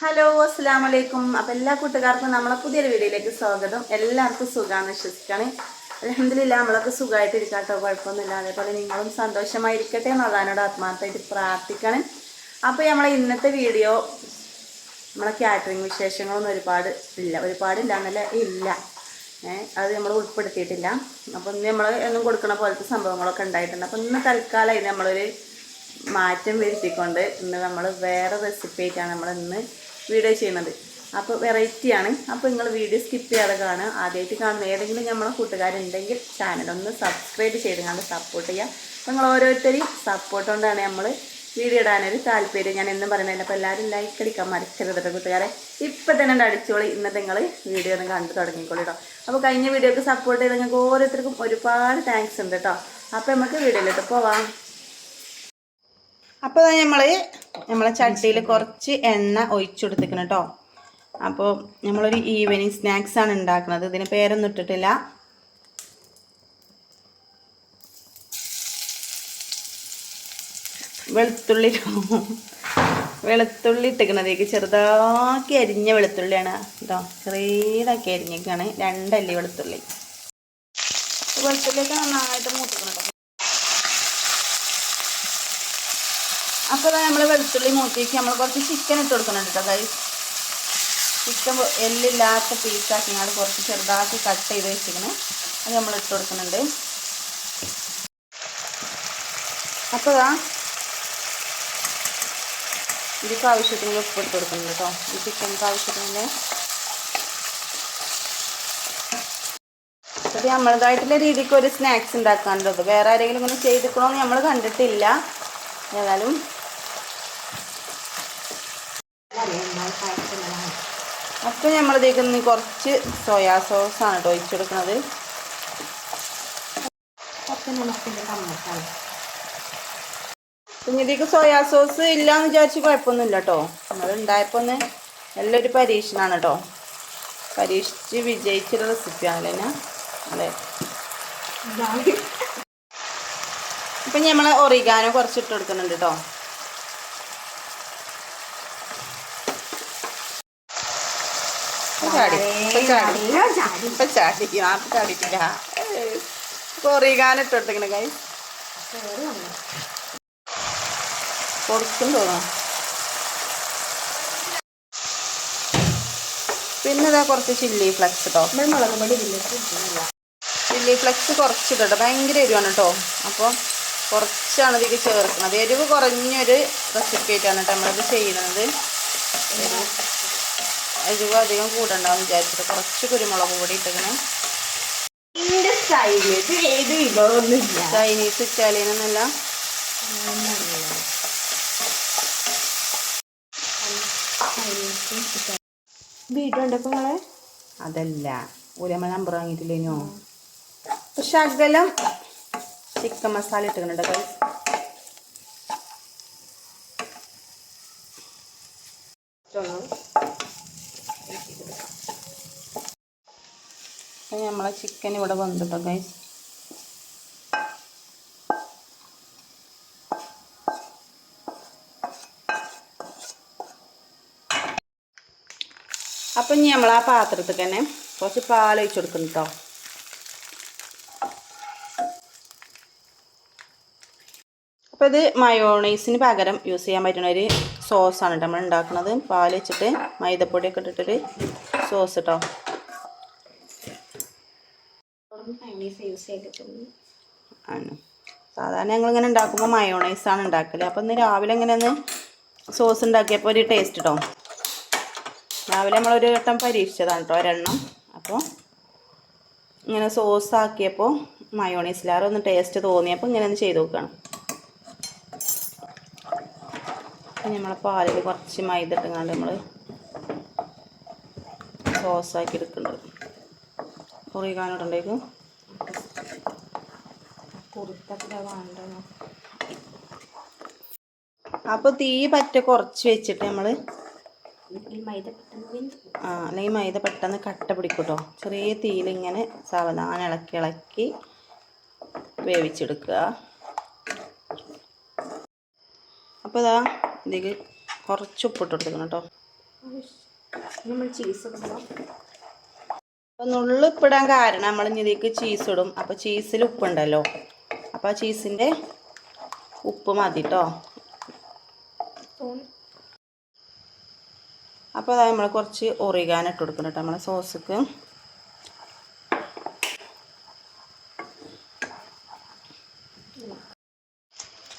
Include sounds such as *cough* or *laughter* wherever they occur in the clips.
Hello അസ്സാം വലൈക്കും അപ്പം എല്ലാ കൂട്ടുകാർക്കും നമ്മളെ പുതിയൊരു വീഡിയോയിലേക്ക് സ്വാഗതം. എല്ലാവർക്കും സുഖമാണ് വിശ്വസിക്കാണ്. അലഹമില്ല നമ്മളൊക്കെ സുഖമായിട്ട് ഇരിക്കാട്ടോ കുഴപ്പമൊന്നുമില്ല. അതേപോലെ നിങ്ങളും സന്തോഷമായിരിക്കട്ടെ എന്ന് അതാനോട് ആത്മാർത്ഥമായിട്ട് പ്രാർത്ഥിക്കണം. അപ്പോൾ നമ്മളെ ഇന്നത്തെ വീഡിയോ നമ്മളെ കാറ്ററിംഗ് വിശേഷങ്ങളൊന്നും ഒരുപാട് ഇല്ല. ഒരുപാടില്ല എന്നല്ല ഇല്ല. അത് നമ്മൾ ഉൾപ്പെടുത്തിയിട്ടില്ല. അപ്പോൾ ഇന്ന് നമ്മൾ എന്നും കൊടുക്കുന്ന പോലത്തെ സംഭവങ്ങളൊക്കെ ഉണ്ടായിട്ടുണ്ട്. അപ്പോൾ ഇന്ന് തൽക്കാലമായി നമ്മളൊരു മാറ്റം വരുത്തിക്കൊണ്ട് ഇന്ന് നമ്മൾ വേറെ റെസിപ്പി ആയിട്ടാണ് നമ്മൾ ഇന്ന് വീഡിയോ ചെയ്യുന്നത്. അപ്പോൾ വെറൈറ്റിയാണ് അപ്പോൾ നിങ്ങൾ വീഡിയോ സ്കിപ്പ് ചെയ്യാതെ കാണുക. ആദ്യമായിട്ട് കാണുന്ന ഏതെങ്കിലും നമ്മളെ കൂട്ടുകാരുണ്ടെങ്കിൽ ചാനലൊന്ന് സബ്സ്ക്രൈബ് ചെയ്ത് കണ്ട് സപ്പോർട്ട് ചെയ്യുക. അപ്പോൾ നിങ്ങൾ ഓരോരുത്തരെയും സപ്പോർട്ട് കൊണ്ടാണ് നമ്മൾ വീഡിയോ ഇടാനൊരു താല്പര്യം. ഞാൻ എന്നും പറയുന്നില്ല അപ്പോൾ എല്ലാവരും ലൈക്ക് അടിക്കാൻ മറക്കരുത് കേട്ടോ കൂട്ടുകാരെ. ഇപ്പം തന്നെ അടിച്ചോളി. ഇന്നത്തെ നിങ്ങൾ വീഡിയോ ഒന്ന് കണ്ടു തുടങ്ങിക്കോളൂ കേട്ടോ അപ്പോൾ കഴിഞ്ഞ വീഡിയോക്ക് സപ്പോർട്ട് ചെയ്ത് നിങ്ങൾക്ക് ഓരോരുത്തർക്കും ഒരുപാട് താങ്ക്സ് ഉണ്ട് കേട്ടോ അപ്പോൾ നമുക്ക് വീഡിയോയിലോട്ട് പോവാം. അപ്പോൾ നമ്മൾ നമ്മളെ ചട്ടിയിൽ കുറച്ച് എണ്ണ ഒഴിച്ചെടുത്തിക്കണം കേട്ടോ അപ്പോൾ നമ്മളൊരു ഈവനിങ് സ്നാക്സ് ആണ് ഉണ്ടാക്കുന്നത്. ഇതിന് പേരൊന്നും ഇട്ടിട്ടില്ല. വെളുത്തുള്ളി വെളുത്തുള്ളി ഇട്ടിക്കണതേക്ക് ചെറുതാക്കി അരിഞ്ഞ വെളുത്തുള്ളിയാണ് കേട്ടോ ചെറിയതാക്കി അരിഞ്ഞേക്കാണ് രണ്ടല്ലി വെളുത്തുള്ളി. വെളുത്തുള്ളിയൊക്കെ നന്നായിട്ട് മൂട്ടിക്കണം അപ്പോൾ നമ്മൾ വെളുത്തുള്ളി മൂത്തിക്ക് നമ്മൾ കുറച്ച് ചിക്കൻ ഇട്ട് കൊടുക്കുന്നുണ്ട് കേട്ടോ കൈ ചിക്കൻ എല്ലില്ലാത്ത പീസാക്കി ഞങ്ങൾ കുറച്ച് ചെറുതാക്കി കട്ട് ചെയ്ത് വെച്ചിരിക്കുന്നത് അത് നമ്മൾ ഇട്ട് കൊടുക്കുന്നുണ്ട്. അപ്പോൾ ഇതാ ഇതിക്ക് ആവശ്യത്തിന് ഉപ്പ് ഇട്ട് കൊടുക്കുന്നുണ്ട് കേട്ടോ. ഈ ചിക്കൻക്ക് ആവശ്യത്തിന്. അത് നമ്മളതായിട്ടുള്ള രീതിക്ക് ഒരു സ്നാക്സ് ഉണ്ടാക്കാനുള്ളത് വേറെ ആരെങ്കിലും ഇങ്ങനെ ചെയ്തിക്കണമെന്ന് നമ്മൾ കണ്ടിട്ടില്ല. ഏതായാലും അപ്പം നമ്മളിതേക്ക് ഇന്ന് കുറച്ച് സോയാ സോസാണ് കേട്ടോ ഒഴിച്ചെടുക്കുന്നത് പിന്നെ ഇതിലേക്ക് സോയാ സോസ് ഇല്ല എന്ന് വിചാരിച്ച് കുഴപ്പമൊന്നുമില്ല കേട്ടോ നമ്മൾ ഉണ്ടായപ്പോൾ ഒന്ന് നല്ലൊരു പരീക്ഷണമാണ് കേട്ടോ പരീക്ഷിച്ച് വിജയിച്ചൊരു റെസിപ്പിയാണല്ലേ ഞാൻ? അതെ ഇപ്പം നമ്മൾ ഒറിഗാനോ കുറച്ച് ഇട്ട് കൊടുക്കുന്നുണ്ട് കേട്ടോ ചാടി ചാടി. ഇപ്പൊ ചാടി. നാട്ടിൽ ചാടിയിട്ടില്ല. ഒറിഗാനോ ഇട്ട് കൊടുത്തേക്കണ കൈ കൊടുക്കും തോന്നുന്നു. പിന്നെ ഇതാ കുറച്ച് ചില്ലി ഫ്ലക്സ് കേട്ടോ മുളക് പൊടി ചില്ലി ഫ്ലക്സ് കുറച്ചിട്ടോ ഭയങ്കര എരിവാണ് കേട്ടോ അപ്പോൾ കുറച്ചാണ് ഇതിൽ ചേർക്കുന്നത്. എരിവ് കുറഞ്ഞൊരു റെസിപ്പി ആയിട്ടാണ് കേട്ടോ നമ്മളിത് ചെയ്യുന്നത്. എരിവ് അധികം കൂടണ്ടെന്ന് വിചാരിച്ചിട്ട് കുറച്ച് കുരുമുളക് പൊടി ഇട്ടിങ്ങനെ ചൈനീസ് ഇറ്റാലിയൻ എന്നല്ല. വീഡിയോ ഉണ്ടപ്പോ നിങ്ങളെ? അതല്ല. നമ്മൾ നമ്പർ വാങ്ങിയിട്ടില്ലേനോ? പക്ഷെ അകലം ചിക്കൻ മസാല ഇട്ടിട്ടുണ്ട്. കൈ അപ്പം നമ്മളെ ചിക്കൻ ഇവിടെ വന്നിട്ടോ ഗൈസ് അപ്പം ഇനി നമ്മൾ ആ പാത്രത്തിൽ തന്നെ കുറച്ച് പാൽ ഒഴിച്ച് കൊടുക്കണം കേട്ടോ അപ്പോൾ ഇത് മയോണൈസിന് പകരം യൂസ് ചെയ്യാൻ പറ്റുന്ന ഒരു സോസാണ് കേട്ടോ നമ്മൾ ഉണ്ടാക്കുന്നത്. പാൽ വെച്ചിട്ട് മൈദപ്പൊടിയൊക്കെ ഇട്ടിട്ടൊരു സോസ് കേട്ടോ മൈനീസ് യൂസ് ചെയ്തിട്ടുണ്ട്. ആണ്. സാധാരണ ഞങ്ങളിങ്ങനെ ഉണ്ടാക്കുമ്പോൾ മയോണൈസാണ് ഉണ്ടാക്കൽ. അപ്പോൾ ഇന്ന് രാവിലെ ഇങ്ങനെ ഒന്ന് സോസ് ഉണ്ടാക്കിയപ്പോൾ ഒരു ടേസ്റ്റ് കേട്ടോ രാവിലെ നമ്മളൊരു വട്ടം പരീക്ഷിച്ചതാണ് കേട്ടോ ഒരെണ്ണം. അപ്പോൾ ഇങ്ങനെ സോസ് ആക്കിയപ്പോൾ മയോണൈസിലാറ് ഒന്ന് ടേസ്റ്റ് തോന്നിയപ്പോൾ ഇങ്ങനെ ഒന്ന് ചെയ്ത് നോക്കുകയാണ് നമ്മളെ പാലിൽ കുറച്ച് മൈദ ഇട്ടുകൊണ്ട് നമ്മൾ സോസാക്കി എടുക്കുന്നുണ്ട് കുറിക്കാനിട്ടുണ്ടേക്കും കുറുക്കത്ര വേണ്ടോ അപ്പോൾ തീ പറ്റ കുറച്ച് വെച്ചിട്ട് നമ്മൾ ഈ മൈദ പെട്ടെന്ന് ആ അല്ലെങ്കിൽ മൈദ പെട്ടെന്ന് കട്ട പിടിക്കൂട്ടോ. ചെറിയ തീയിൽ ഇങ്ങനെ സാവധാനം ഇളക്കി ഇളക്കി വേവിച്ചെടുക്കുക. അപ്പോൾ ഇതാ ഇതിൽ കുറച്ച് ഉപ്പിട്ട് കൊടുക്കണം കേട്ടോ. നമ്മൾ ചീസ് ഇടുമ്പോൾ അപ്പോൾ നുള്ളു ഉപ്പിടാൻ കാരണം നമ്മൾ ഇതിലേക്ക് ചീസ് ഇടും. അപ്പോൾ ചീസിൽ ഉപ്പുണ്ടല്ലോ. അപ്പോൾ ആ ചീസിന്റെ ഉപ്പ് മതി കേട്ടോ അപ്പോൾ അതായത് നമ്മൾ കുറച്ച് ഒറിഗാൻ ഇട്ട് കൊടുക്കണം കേട്ടോ നമ്മളെ സോസ്ക്ക്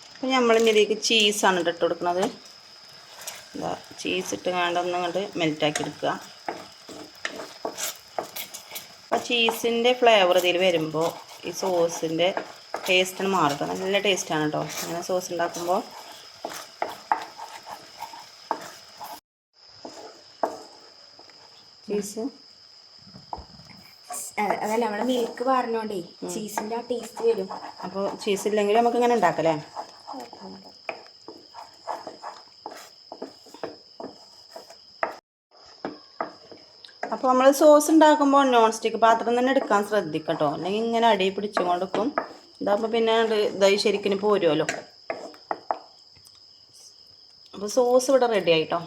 അപ്പം നമ്മൾ ഇതിലേക്ക് ചീസാണ് ഇട്ട് കൊടുക്കുന്നത് എന്താ ചീസ് ഇട്ട് കണ്ടൊന്ന് ഇങ്ങോട്ട് മെൽറ്റാക്കി എടുക്കുക. അപ്പോൾ ചീസിന്റെ ഫ്ലേവർ ഇതിൽ വരുമ്പോൾ ഈ സോസിന്റെ ടേസ്റ്റാണ് മാറും. കേട്ടോ നല്ല ടേസ്റ്റാണ് കേട്ടോ അങ്ങനെ സോസ് ഉണ്ടാക്കുമ്പോൾ ചീസ് അതല്ല നമ്മുടെ മിൽക്ക് പറഞ്ഞോണ്ടേ ചീസിന്റെ ആ ടേസ്റ്റ് വരും. അപ്പോൾ ചീസ് ഇല്ലെങ്കിൽ നമുക്ക് ഇങ്ങനെ ഉണ്ടാക്കല്ലേ അപ്പോൾ നമ്മൾ സോസ് ഉണ്ടാക്കുമ്പോൾ നോൺ സ്റ്റിക്ക് പാത്രം തന്നെ എടുക്കാൻ ശ്രദ്ധിക്കട്ടോ അല്ലെങ്കിൽ ഇങ്ങനെ അടി പിടിച്ചുകൊണ്ട് വെക്കും ഇതാകുമ്പോൾ പിന്നെ ഇതായി ശരിക്കും പോരുമല്ലോ അപ്പോൾ സോസ് ഇവിടെ റെഡി ആയിട്ടോ.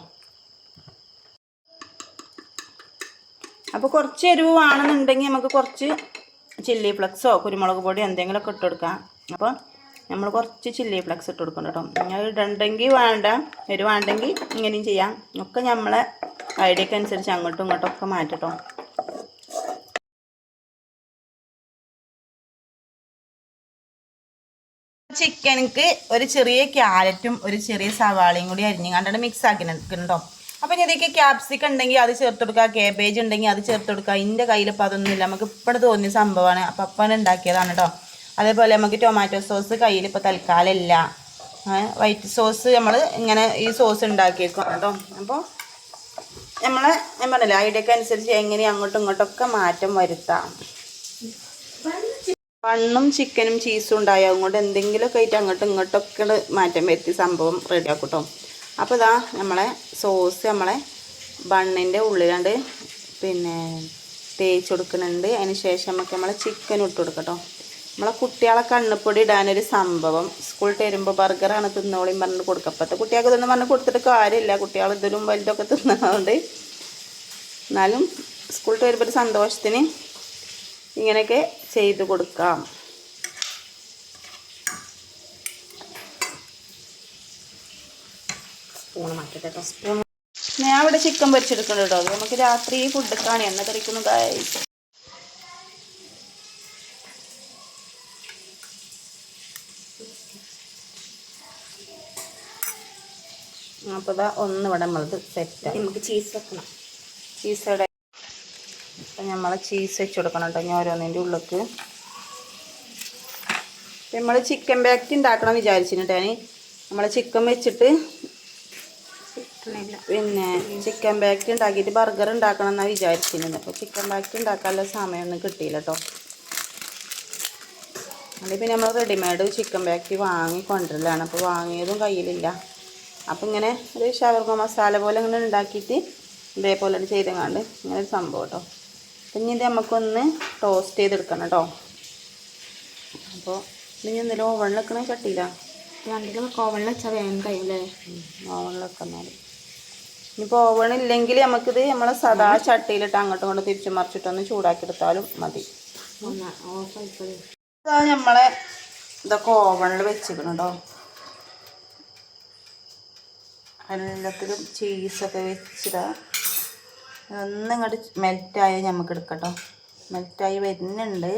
അപ്പോൾ കുറച്ച് എരിവ് വേണമെന്നുണ്ടെങ്കിൽ നമുക്ക് കുറച്ച് ചില്ലി ഫ്ലക്സോ കുരുമുളക് പൊടി എന്തെങ്കിലുമൊക്കെ ഇട്ട് കൊടുക്കാം. അപ്പോൾ നമ്മൾ കുറച്ച് ചില്ലി ഫ്ലക്സ് ഇട്ട് കൊടുക്കണം കേട്ടോ. നിങ്ങൾ ഇടണ്ടെങ്കിൽ വേണ്ട എരിവ് വേണ്ടെങ്കിൽ ഇങ്ങനെയും ചെയ്യാം. ഒക്കെ നമ്മളെ ഐഡിയക്ക് അനുസരിച്ച് അങ്ങോട്ടും ഇങ്ങോട്ടും ഒക്കെ മാറ്റട്ടോ. ചിക്കനിക്ക് ഒരു ചെറിയ ക്യാരറ്റും ഒരു ചെറിയ സവാളയും കൂടി അരിഞ്ഞ് കണ്ടാണ് മിക്സ് ആക്കി നിൽക്കുന്നുണ്ടോ അപ്പം ഇതിലേക്ക് ക്യാപ്സിക്കം ഉണ്ടെങ്കിൽ അത് ചേർത്ത് കൊടുക്കുക കേബേജ് ഉണ്ടെങ്കിൽ അത് ചേർത്ത് കൊടുക്കുക. എന്റെ കയ്യിൽ ഇപ്പോൾ അതൊന്നുമില്ല. നമുക്ക് ഇപ്പോഴും തോന്നിയ സംഭവമാണ്. അപ്പം അപ്പം ഉണ്ടാക്കിയതാണ് കേട്ടോ. അതേപോലെ നമുക്ക് ടൊമാറ്റോ സോസ് കയ്യിൽ ഇപ്പോൾ തൽക്കാലം ഇല്ല. വൈറ്റ് സോസ് നമ്മൾ ഇങ്ങനെ ഈ സോസ് ഉണ്ടാക്കിയേക്കും കേട്ടോ. അപ്പോൾ നമ്മൾ ഞാൻ പറഞ്ഞില്ല ഐഡിയക്ക് അനുസരിച്ച് എങ്ങനെ അങ്ങോട്ടും ഇങ്ങോട്ടൊക്കെ മാറ്റം വരുത്താം. മണ്ണും ചിക്കനും ചീസും ഉണ്ടായ. അതുകൊണ്ട് എന്തെങ്കിലുമൊക്കെ ആയിട്ട് അങ്ങോട്ടും ഇങ്ങോട്ടൊക്കെ ഇങ്ങട് മാറ്റം വരുത്തി സംഭവം റെഡി അപ്പോൾ ഇതാ നമ്മളെ സോസ് നമ്മളെ ബണ്ണിന്റെ ഉള്ളിലാണ്ട് പിന്നെ തേച്ച് കൊടുക്കുന്നുണ്ട്. അതിന് ശേഷം നമുക്ക് നമ്മളെ ചിക്കൻ ഇട്ട് കൊടുക്കട്ടോ. നമ്മളെ കുട്ടികളെ കണ്ണുപ്പൊടി ഇടാനൊരു സംഭവം. സ്കൂൾ തരുമ്പോൾ ബർഗറാണ് തിന്നോളിയും പറഞ്ഞിട്ട് കൊടുക്കുക അപ്പോഴത്തെ കുട്ടികൾക്ക് ഇതൊന്നും പറഞ്ഞ് കൊടുത്തിട്ട് കാര്യമില്ല. കുട്ടികൾ ഇതിലും വലുതൊക്കെ തിന്നതുകൊണ്ട് എന്നാലും സ്കൂളിൽ വരുമ്പോൾ ഒരു സന്തോഷത്തിന് ഇങ്ങനെയൊക്കെ ചെയ്ത് കൊടുക്കാം. സ്പൂൺ മാറ്റട്ടെ സ്പൂൺ ഞാൻ ഇവിടെ ചിക്കൻ പൊരിച്ചെടുക്കുന്നുണ്ട് കേട്ടോ നമുക്ക് രാത്രി ഫുഡ് കാണി എണ്ണ തെറിക്കുന്നു അപ്പൊ അപ്പോൾ ഇതാ ഒന്ന് ഇവിടെ നമ്മളത് സെറ്റായി നമുക്ക് ചീസ് വെക്കണം. ചീസ് അപ്പം നമ്മൾ ചീസ് വെച്ച് കൊടുക്കണം കേട്ടോ ഞാൻ ഓരോന്നിന്റെ ഉള്ളിലേക്ക് നമ്മൾ ചിക്കൻ ബാക്റ്റ് ഉണ്ടാക്കണം വിചാരിച്ചിട്ടാണ് നമ്മൾ ചിക്കൻ വെച്ചിട്ട് പിന്നെ ചിക്കൻ ബാക്റ്റ് ഉണ്ടാക്കിയിട്ട് ബർഗർ ഉണ്ടാക്കണം എന്നാണ് വിചാരിച്ചിരുന്നത്. അപ്പോൾ ചിക്കൻ ബാക്റ്റ് ഉണ്ടാക്കാനുള്ള സമയമൊന്നും കിട്ടിയില്ല കേട്ടോ അല്ലെങ്കിൽ പിന്നെ നമ്മൾ റെഡിമെയ്ഡ് ചിക്കൻ ബാക്റ്റ് വാങ്ങി കൊണ്ടുവരലാണ്. അപ്പോൾ വാങ്ങിയതും കയ്യിലില്ല. അപ്പോൾ ഇങ്ങനെ ഒരു ഷവർമ മസാല പോലെ ഇങ്ങനെ ഉണ്ടാക്കിയിട്ട് ഇതേപോലെ ചെയ്തങ്ങാണ്ട് ഇങ്ങനെ ഒരു സംഭവം കേട്ടോ ഇനി ഇത് നമുക്കൊന്ന് ടോസ്റ്റ് ചെയ്തെടുക്കണം കേട്ടോ അപ്പോൾ ഇനി എന്തെങ്കിലും ഓവണിൽ വെക്കണ ചട്ടിയില്ല രണ്ടിലും ഓവണിൽ വെച്ചാൽ വേഗം കഴിയില്ലേ? ഓവണിൽ വെക്കുന്നാൽ ഇനിയിപ്പോൾ ഓവൺ ഇല്ലെങ്കിൽ നമുക്കിത് നമ്മളെ സദാ ചട്ടിയിലിട്ട് അങ്ങോട്ടും ഇങ്ങോട്ടും തിരിച്ചു മറിച്ചിട്ടൊന്ന് ചൂടാക്കി എടുത്താലും മതി ഇതാ നമ്മളെ ഇതൊക്കെ ഓവണിൽ വെച്ചിരിക്കണം കേട്ടോ എല്ലാത്തിലും ചീസൊക്കെ വെച്ചിടാ. ഒന്ന് ഇങ്ങോട്ട് മെൽറ്റായി നമുക്ക് എടുക്കട്ടോ മെൽറ്റായി വരുന്നുണ്ട്.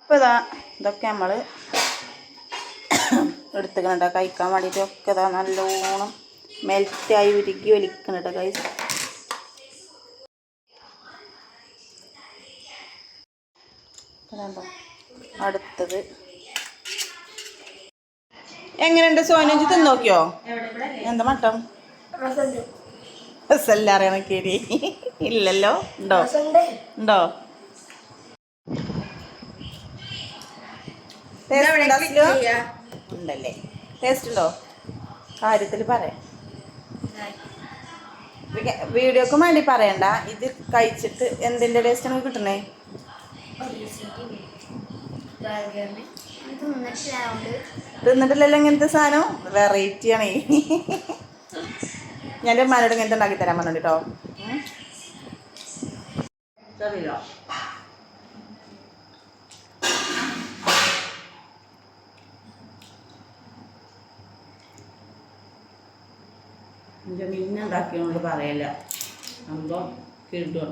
ഇപ്പോൾ ഇതാ ഇതൊക്കെ നമ്മൾ എടുത്തുക്കണട്ടോ. കഴിക്കാൻ വേണ്ടിയിട്ടൊക്കെ ഇതാ നല്ലോണം മെൽറ്റായി ഉരുക്കി ഒലിക്കണട്ടോ കൈ അടുത്തത്. എങ്ങനെയുണ്ട് സോനഞ്ചി തിന്നോക്കിയോ? എന്താ മട്ടം? രസമല്ല അറിയണക്കേരി ഇല്ലല്ലോ? ഉണ്ടോ? ഉണ്ടോ? ഉണ്ടല്ലേ. ടേസ്റ്റ് ഉണ്ടോ? കാര്യത്തിൽ പറയാം. വീഡിയോക്ക് വേണ്ടി പറയണ്ട. ഇത് കഴിച്ചിട്ട് എന്തിന്റെ ടേസ്റ്റ് നമുക്ക് കിട്ടണേ തിന്നിട്ടില്ലല്ലോ ഇങ്ങനത്തെ സാധനം? വെറൈറ്റി ആണ്. ഞാൻ എന്റെ ഉമ്മാനോട് ഇങ്ങനത്തെ ഉണ്ടാക്കി തരാൻ പറഞ്ഞു കേട്ടോ മീൻ ഉണ്ടാക്കിയോണ്ട് പറയല്ല. സംഭവം കിട്ടും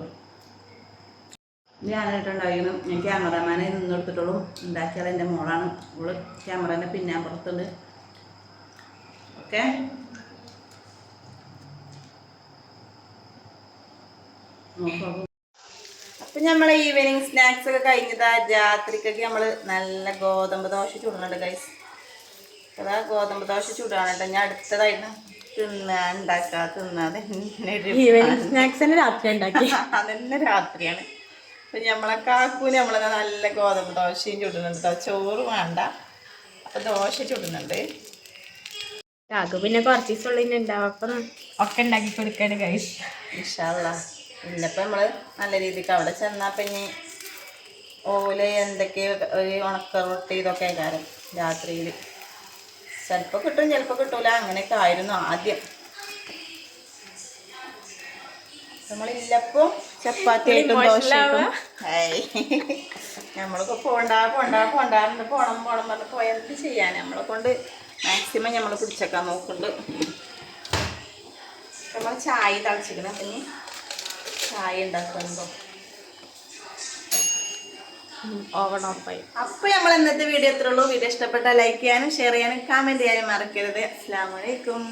ഞാനായിട്ടുണ്ടായിരുന്നു ഞാൻ ക്യാമറമാനെ നിന്നെടുത്തിട്ടുള്ളൂ ഉണ്ടാക്കിയാൽ എന്റെ മോളാണ്. അവൾ ക്യാമറേന്റെ പിന്നാമ്പുറത്തുണ്ട് ഓക്കെ? അപ്പം നമ്മൾ ഈവനിങ് സ്നാക്സ് ഒക്കെ കഴിഞ്ഞതാ രാത്രിക്കൊക്കെ നമ്മൾ നല്ല ഗോതമ്പ് ദോശ ചുടുന്നുണ്ട് ഗൈസ് അതാ ഗോതമ്പ് ദോശ ചുടാണ് കേട്ടോ. ഞാൻ അടുത്തതായിട്ട് തിന്നാ ഉണ്ടാക്കാ തിന്നാതെ ഈവനിങ് സ്നാക്സ് തന്നെ രാത്രി ഉണ്ടാക്കി *laughs* അതന്നെ രാത്രിയാണ്. അപ്പൊ നമ്മളെ കാക്കൂന് നമ്മളെ നല്ല ഗോതമ്പ് ദോശയും ചുടുന്നുണ്ട് കേട്ടോ ചോറ് വേണ്ട. അപ്പൊ ദോശ ചുടുന്നുണ്ട്. കാക്കു പിന്നെ കുറച്ച് ദിവസമുള്ള ഉണ്ടാവും അപ്പം ഒക്കെ ഉണ്ടാക്കി കൊടുക്കാണ് കഴിച്ച് ഇഷ്ടമല്ല ഇന്നിപ്പോൾ നമ്മൾ നല്ല രീതിക്ക് അവിടെ ചെന്നാൽ പിന്നെ ഓൽ എന്തൊക്കെയോ ഒരു ഉണക്ക റൊട്ടി ഇതൊക്കെ കാരം രാത്രിയിൽ ചിലപ്പോൾ കിട്ടും ചിലപ്പോൾ കിട്ടൂല. അങ്ങനെയൊക്കെ ആയിരുന്നു ആദ്യം. നമ്മളില്ലപ്പോൾ ചപ്പാത്തി ആയിട്ടും ദോശ നമ്മൾക്ക് പോണ്ട പോണ്ട പോണ്ടാറുണ്ട് പോണം പോണം പറഞ്ഞ് പോയാൽ ചെയ്യാൻ നമ്മളെ കൊണ്ട് മാക്സിമം നമ്മൾ പിടിച്ചേക്കാൻ നോക്കുന്നുണ്ട്. നമ്മൾ ചായ തളിച്ചിരിക്കണം. പിന്നെ ചായ ഉണ്ടാക്കുന്നുണ്ടോ ഓവൺ ഓഫായി അപ്പൊ നമ്മൾ ഇന്നത്തെ വീഡിയോ എത്രയുള്ളൂ വീഡിയോ ഇഷ്ടപ്പെട്ട ലൈക്ക് ചെയ്യാനും ഷെയർ ചെയ്യാനും കമന്റ് ചെയ്യാനും മറക്കരുത്. അസ്സാം വലൈക്കും